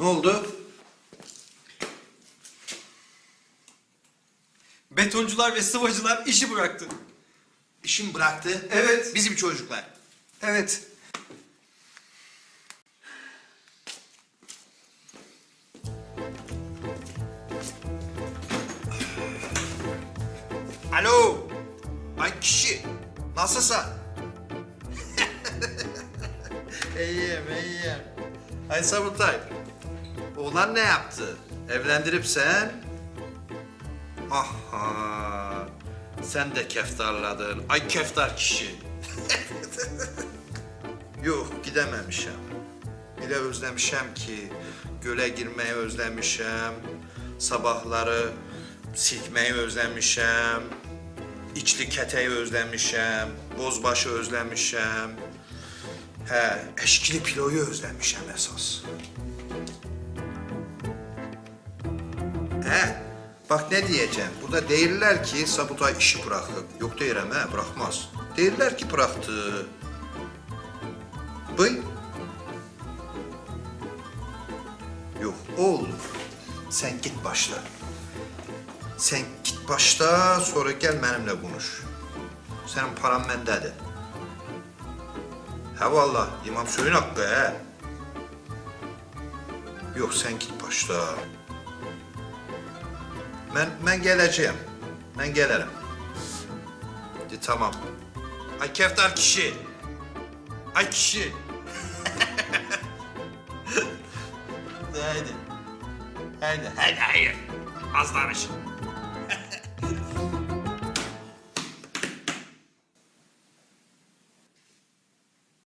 oldu? Betoncular ve sıvacılar işi bıraktı. İşim bıraktı. Evet. Bizim çocuklar. Evet. Alo. Ay kişi. Nasılsın? iyiyim, iyiyim. Ay Sabutay. Oğlan ne yaptı? Evlendirip sen? Aha. Sen de keftarladın. Ay keftar kişi. Yok gidememişim. Bir de özlemişim ki göle girmeyi özlemişim. Sabahları silkmeyi özlemişim. İçli keteyi özlemişim. Bozbaşı özlemişim. He, eşkili piloyu özlemişim esas. He, bak ne diyeceğim. Burada değiller ki Sabutay işi bırakıp. Yok değilim he, bırakmaz. Değiller ki bıraktı. Bıy. Yok oğlum. Sen git başla. Sen git başla sonra gel benimle konuş. Senin paran bendedir. He valla İmam Suyun hakkı he. Yok sen git başla. Ben, ben geleceğim. Ben gelirim. De, tamam. Ay keftar kişi. Ay kişi. Haydi. Haydi. Haydi hayır. Az danış.